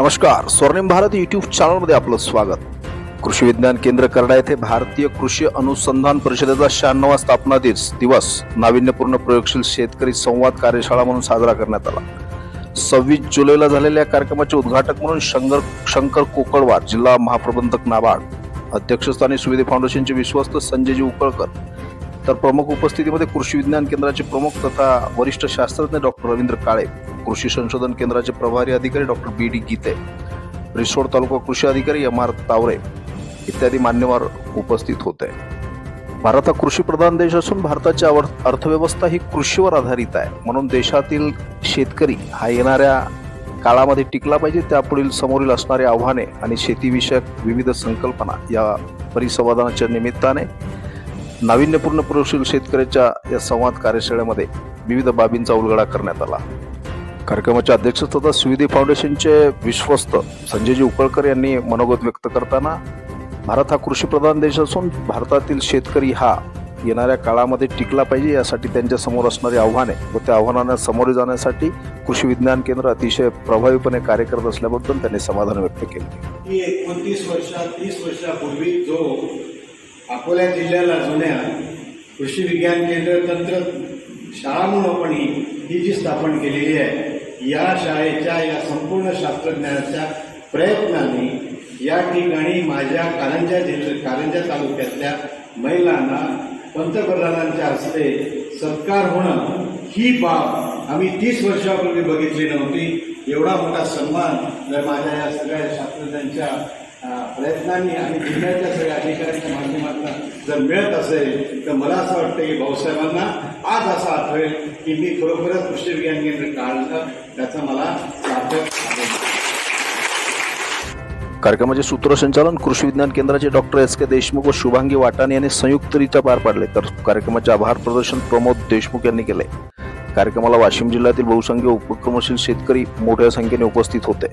नमस्कार स्वर्णिम भारत युट्यूब चॅनलमध्ये आपलं स्वागत. कृषी विज्ञान केंद्र करडा येथे भारतीय कृषी अनुसंधान परिषदेचा शहाण्णवा स्थापना दिस दिवस नाविन्यपूर्ण प्रयोगशील शेतकरी संवाद कार्यशाळा म्हणून साजरा करण्यात आला. सव्वीस जुलैला झालेल्या कार्यक्रमाचे उद्घाटक म्हणून शंकर शंकर कोकळवार जिल्हा महाप्रबंधक नाबार्ड अध्यक्षस्थानी सुविधे फाउंडेशनचे विश्वस्त संजयजी उकळकर तर प्रमुख उपस्थितीमध्ये कृषी विज्ञान केंद्राचे प्रमुख तथा वरिष्ठ शास्त्रज्ञ डॉक्टर रवींद्र काळे कृषी संशोधन केंद्राचे प्रभारी अधिकारी doctor B D Gite Risod taluka कृषी अधिकारी एम आर तावरे इत्यादी मान्यवर उपस्थित होते. भारत हा कृषीप्रधान देश असून भारताची अर्थव्यवस्था ही कृषीवर आधारित आहे. म्हणून देशातील शेतकरी हा येणाऱ्या काळामध्ये टिकला पाहिजे. त्यापुढील समोरील असणारी आव्हाने आणि शेतीविषयक विविध संकल्पना या परिसंवादाच्या निमित्ताने नाविन्यपूर्ण प्रयोगशील शेतकऱ्याच्या या संवाद कार्यशाळेमध्ये विविध बाबींचा उलगडा करण्यात आला. कार्यक्रमाच्या अध्यक्ष तथा सुविधी फाउंडेशनचे विश्वस्त संजयजी उकळकर यांनी मनोगत व्यक्त करताना भारत हा कृषीप्रधान देश असून भारतातील शेतकरी हा येणाऱ्या काळामध्ये टिकला पाहिजे यासाठी त्यांच्यासमोर असणारी आव्हाने व त्या आव्हानांना सामोरे जाण्यासाठी कृषी विज्ञान केंद्र अतिशय प्रभावीपणे कार्य करत असल्याबद्दल त्यांनी समाधान व्यक्त केले. एकोणतीस वर्षा तीस वर्षापूर्वी जो अकोला जिल्ह्याला जुन्या कृषी विज्ञान केंद्र तंत्र शाळा म्हणून आपण ही ही जी स्थापन केलेली आहे या शाळेच्या या संपूर्ण शास्त्रज्ञानाच्या प्रयत्नांनी या ठिकाणी माझ्या कारंजा जिल्ह्या कारंजा तालुक्यातल्या महिलांना पंतप्रधानांच्या हस्ते सत्कार होणं ही बाब आम्ही तीस वर्षापूर्वी बघितली नव्हती. एवढा मोठा सन्मान जर माझ्या या सगळ्या शास्त्रज्ञांच्या प्रयत्नांनी आणि जिल्ह्याच्या सगळ्या अधिकाऱ्यांच्या माध्यमातून जर मिळत असेल तर मला असं वाटतं की भाऊसाहेबांना आज असं आठवेल की मी खरोखरच कृषीविज्ञान केंद्र काढलं त्याचं मला सार्थक कार्यक्रमाचे सूत्रसंचालन कृषी विज्ञान केंद्राचे डॉक्टर एस के देशमुख व शुभांगी वाटाणे यांनी संयुक्तरित्या पार पाडले. तर कार्यक्रमाचे आभार प्रदर्शन प्रमोद देशमुख यांनी केले. कार्यक्रमाला वाशिम जिल्ह्यातील बहुसंख्य उपक्रमशील शेतकरी मोठ्या संख्येने उपस्थित होते.